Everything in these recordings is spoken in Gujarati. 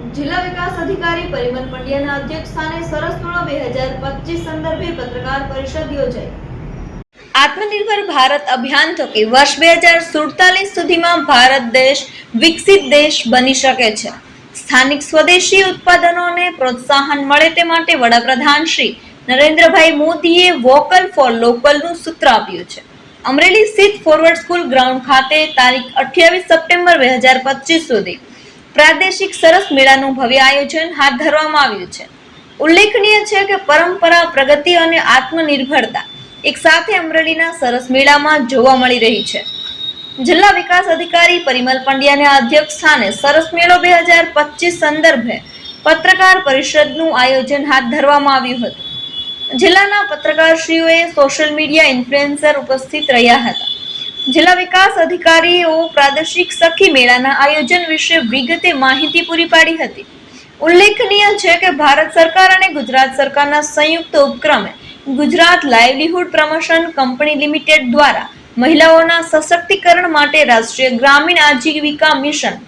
જિલ્લા વિકાસ અધિકારી પરિમલ પંડ્યાના અધ્યક્ષસ્થાને સરસ મેળો બે હજાર પચીસ સંદર્ભે પત્રકાર પરિષદ યોજાઈ. આત્મનિર્ભર ભારત અભિયાન થકી વર્ષ બે હજાર સુડતાલીસ સુધીમાં ભારત દેશ વિકસિત દેશ બની શકે છે. સ્થાનિક સ્વદેશી ઉત્પાદનોને પ્રોત્સાહન મળે તે માટે વડાપ્રધાન શ્રી નરેન્દ્રભાઈ મોદીએ વોકલ ફોર લોકલનું સૂત્ર આપ્યું છે. અમરેલી સ્થિત ફોરવર્ડ સ્કૂલ ગ્રાઉન્ડ ખાતે તારીખ અઠ્યાવીસ સપ્ટેમ્બર બે હજાર પચીસ સુધી પ્રાદેશિક સરસ મેળાનું ભવ્ય આયોજન હાથ ધરવામાં આવ્યું છે. ઉલ્લેખનીય છે કે પરંપરા, પ્રગતિ અને આત્મનિર્ભરતા એક સાથે અમરેલીના સરસ મેળામાં જોવા મળી રહી છે. જિલ્લા વિકાસ અધિકારી પરિમલ પંડ્યાના અધ્યક્ષ સ્થાને સરસ મેળો બે હજાર પચીસ સંદર્ભે પત્રકાર પરિષદનું આયોજન હાથ ધરવામાં આવ્યું હતું. જિલ્લાના પત્રકારશ્રીઓએ સોશિયલ મીડિયા ઇન્ફ્લુએન્સર ઉપસ્થિત રહ્યા હતા. જિલ્લા વિકાસ અધિકારીઓ પ્રાદેશિક સખી મેળાના આયોજન વિશે વિગતે માહિતી પૂરી પાડી હતી. ઉલ્લેખનીય છે કે ભારત સરકાર અને ગુજરાત સરકારના સંયુક્ત ઉપક્રમે Gujarat livelihood promotion company limited દ્વારા મહિલાઓના સશક્તિકરણ માટે રાષ્ટ્રીય ગ્રામીણ આજીવિકા મિશન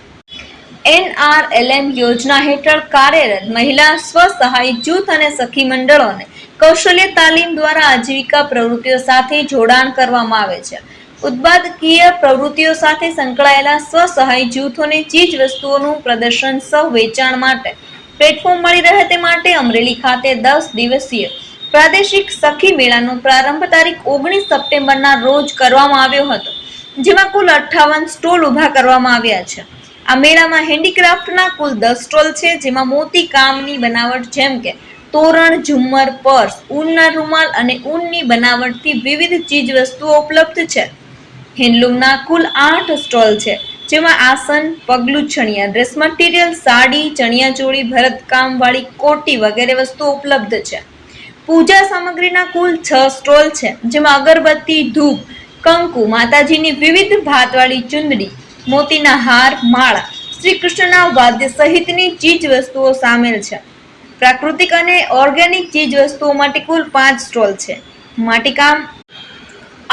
એનઆરએલએમ યોજના હેઠળ કાર્યરત મહિલા સ્વસહાય જૂથ અને સખી મંડળોને કૌશલ્ય તાલીમ દ્વારા આજીવિકા પ્રવૃત્તિઓ સાથે જોડાણ કરવામાં આવે છે. ઉત્પાદકીય પ્રવૃત્તિઓ સાથે સંકળાયેલા સ્વસહાય જૂથોને ચીજ વસ્તુઓનું પ્રદર્શન સહ વેચાણ માટે પ્લેટફોર્મ મળી રહે તે માટે અમરેલી ખાતે દસ દિવસીય પ્રાદેશિક સખી મેળાનો પ્રારંભ તારીખ ઓગણીસ સપ્ટેમ્બરના રોજ કરવામાં આવ્યો હતો, જેમાં કુલ અઠ્ઠાવન સ્ટોલ ઊભા કરવામાં આવ્યા છે. આ મેળામાં હેન્ડીક્રાફ્ટના કુલ દસ સ્ટોલ છે, જેમાં મોતી કામની બનાવટ જેમ કે તોરણ, ઝુમ્મર, પર્સ, ઊનના રૂમાલ અને ઊનની બનાવટથી વિવિધ ચીજ વસ્તુઓ ઉપલબ્ધ છે. હેન્ડલૂમના કુલ આઠ સ્ટોલ છે, જેમાં આસન, પગલું ચણિયા ડ્રેસ મટીરિયલ, સાડી, ચણિયાચોળી ભરતકામ વાળી કોટી વગેરે વસ્તુઓ ઉપલબ્ધ છે. પૂજા સામગ્રીના કુલ છ સ્ટોલ છે, જેમાં અગરબત્તી, ધૂપ, કંકુ, માતાજીની વિવિધ ભાતવાળી ચુંદડી, મોતીના હાર, માળા શ્રી કૃષ્ણના વાદ્ય સહિતની ચીજ વસ્તુઓ સામેલ છે. પ્રાકૃતિક અને ઓર્ગેનિક ચીજ વસ્તુઓ માટે કુલ પાંચ સ્ટોલ છે. માટીકામ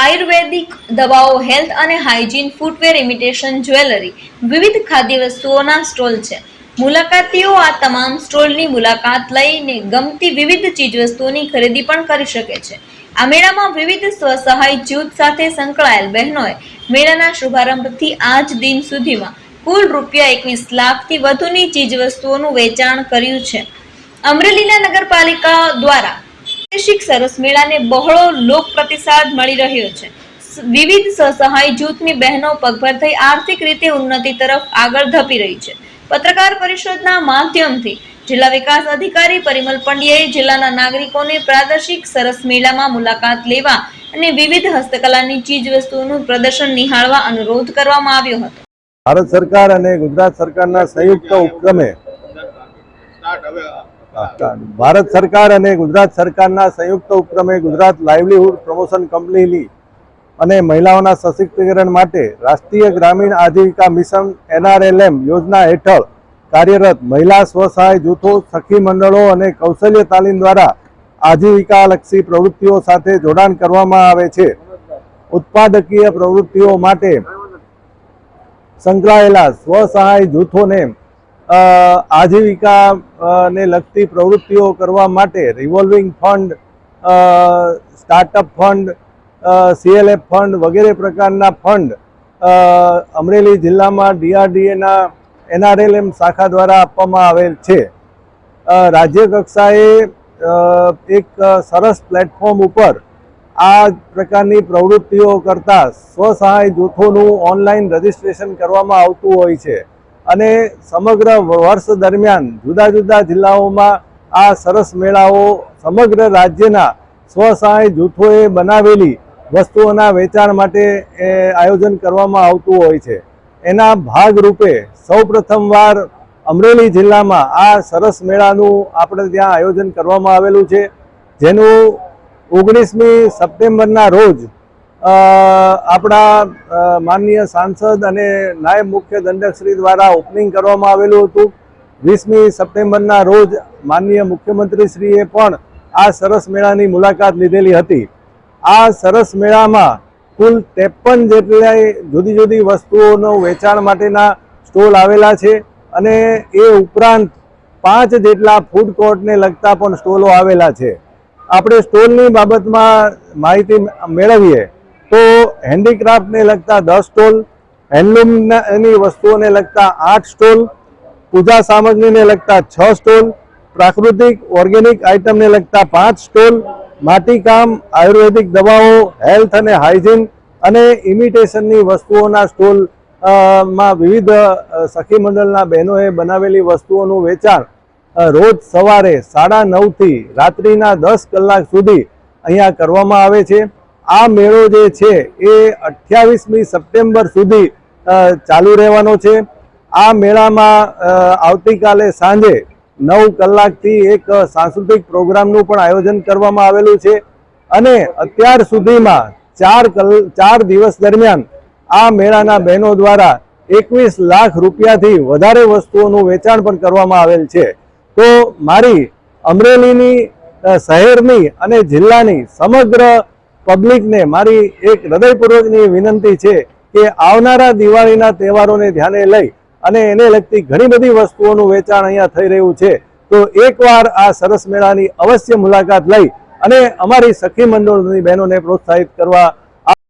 આયુર્વેદિક દવાઓ, હેલ્થ અને હાઇજીન ફૂટવેર, ઇમિટેશન જ્વેલરી વિવિધ ખાદ્ય વસ્તુઓના સ્ટોલ છે. મુલાકાતીઓ આ તમામ સ્ટોલની મુલાકાત લઈને ગમતી વિવિધ ચીજવસ્તુઓની ખરીદી પણ કરી શકે છે. આ મેળામાં વિવિધ સ્વસહાય જૂથ સાથે સંકળાયેલ બહેનોએ મેળાના શુભારંભથી આજ દિન સુધીમાં કુલ રૂપિયા એકવીસ લાખથી વધુની ચીજવસ્તુઓનું વેચાણ કર્યું છે. અમરેલીના નગરપાલિકા દ્વારા પ્રાદેશિક સરસ મેળાને બહોળો લોક પ્રતિસાદ મળી રહ્યો છે. વિવિધ સ્વસહાય જૂથની બહેનો પગભર થઈ આર્થિક રીતે ઉન્નતિ તરફ આગળ ધપી રહી છે. પત્રકાર પરિષદના માધ્યમથી જિલ્લા વિકાસ અધિકારી પરિમલ પંડ્યાએ જિલ્લાના નાગરિકોને પ્રાદેશિક સરસ મેળામાં મુલાકાત લેવા અને વિવિધ હસ્તકલાની ચીજ વસ્તુઓનું પ્રદર્શન નિહાળવા અનુરોધ કરવામાં આવ્યો હતો. ભારત સરકાર અને ગુજરાત સરકારના સંયુક્ત ઉપક્રમે ભારત સરકાર અને ગુજરાત સરકારના સંયુક્ત ઉપક્રમે ગુજરાત લાઇવલીહુડ પ્રમોશન કંપનીની અને મહિલાઓના સશક્તિકરણ માટે રાષ્ટ્રીય ગ્રામીણ આજીવિકા મિશન એનઆરએલએમ યોજના હેઠળ કાર્યરત મહિલા સ્વસહાય જૂથો, સખી મંડળો અને કૌશલ્ય તાલીમ દ્વારા આજીવિકાલક્ષી પ્રવૃત્તિઓ સાથે જોડાણ કરવામાં આવે છે. ઉત્પાદકીય પ્રવૃત્તિઓ માટે સંકળાયેલા સ્વસહાય જૂથોને આજીવિકા ને લગતી પ્રવૃત્તિઓ કરવા માટે revolving fund startup fund CLF fund વગેરે પ્રકારના ફંડ અમરેલી જિલ્લામાં ડીઆરડીએના એનઆરએલએમ શાખા દ્વારા આપવામાં આવેલ છે. રાજ્ય કક્ષાએ એક સરસ પ્લેટફોર્મ ઉપર આ પ્રકારની પ્રવૃત્તિઓ કરતા સ્વસહાય જૂથોનું ઓનલાઈન રજીસ્ટ્રેશન કરવામાં આવતું હોય છે. અને સમગ્ર વર્ષ દરમિયાન જુદા જુદા જિલ્લાઓમાં આ સરસ મેળાઓ સમગ્ર રાજ્યના સ્વસહાય જૂથોએ બનાવેલી વસ્તુઓના વેચાણ માટે આયોજન કરવામાં આવતું હોય છે. એના ભાગરૂપે સૌ પ્રથમવાર અમરેલી જિલ્લામાં આ સરસ મેળાનું આપણે ત્યાં આયોજન કરવામાં આવેલું છે. જેનું ઓગણીસમી સપ્ટેમ્બરના રોજ આપણા માનનીય સાંસદ અને નાયબ મુખ્ય દંડકશ્રી દ્વારા ઓપનિંગ કરવામાં આવેલું હતું. વીસમી સપ્ટેમ્બરના રોજ માનનીય મુખ્યમંત્રીશ્રીએ પણ આ સરસ મેળાની મુલાકાત લીધેલી હતી. આ સરસ મેળામાં કુલ ત્રેપન જેટલી જુદી જુદી વસ્તુઓનો વેચાણ માટેના સ્ટોલ આવેલા છે અને એ ઉપરાંત પાંચ જેટલા ફૂડ કોર્ટને લગતા પણ સ્ટોલો આવેલા છે. આપણે સ્ટોલની બાબતમાં માહિતી મેળવીએ. તો હેન્ડીક્રાફ્ટને લગતા દસ સ્ટોલ હેન્ડલૂમની વસ્તુઓને લગતા આઠ સ્ટોલ પૂજા સામગ્રીને લગતા છ સ્ટોલ પ્રાકૃતિક ઓર્ગેનિક આઇટમને લગતા પાંચ સ્ટોલ માટીકામ, આયુર્વેદિક દવાઓ હેલ્થ અને હાઇજીન અને ઇમિટેશનની વસ્તુઓના સ્ટોલમાં વિવિધ સખી મંડળના બહેનોએ બનાવેલી વસ્તુઓનું વેચાણ રોજ સવારે સાડા નવથી રાત્રિના દસ કલાક સુધી અહીંયા કરવામાં આવે છે. આ મેળો જે છે એ અઠ્યાવીસમી સપ્ટેમ્બર સુધી ચાલુ રહેવાનો છે. આ મેળામાં આવતીકાલે સાંજે નવ કલાકથી એક સાંસ્કૃતિક પ્રોગ્રામનું પણ આયોજન કરવામાં આવેલું છે. અને અત્યાર સુધીમાં ચાર કલ, ચાર દિવસ દરમિયાન આ મેળાના બહેનો દ્વારા એકવીસ લાખ રૂપિયાથી વધારે વસ્તુઓનું વેચાણ પણ કરવામાં આવેલ છે. તો મારી અમરેલીની શહેરની અને જિલ્લાની સમગ્ર પબ્લિકને મારી એક હૃદયપૂર્વકની વિનંતી છે કે આવનારા દિવાળીના તહેવારોને ધ્યાને લઈ અને એને લગતી ઘણી બધી વસ્તુઓનું વેચાણ અહીંયા થઈ રહ્યું છે. તો એકવાર આ સરસ મેળાની અવશ્ય મુલાકાત લઈ અને અમારી સખી મંડળની બહેનોને પ્રોત્સાહિત કરવા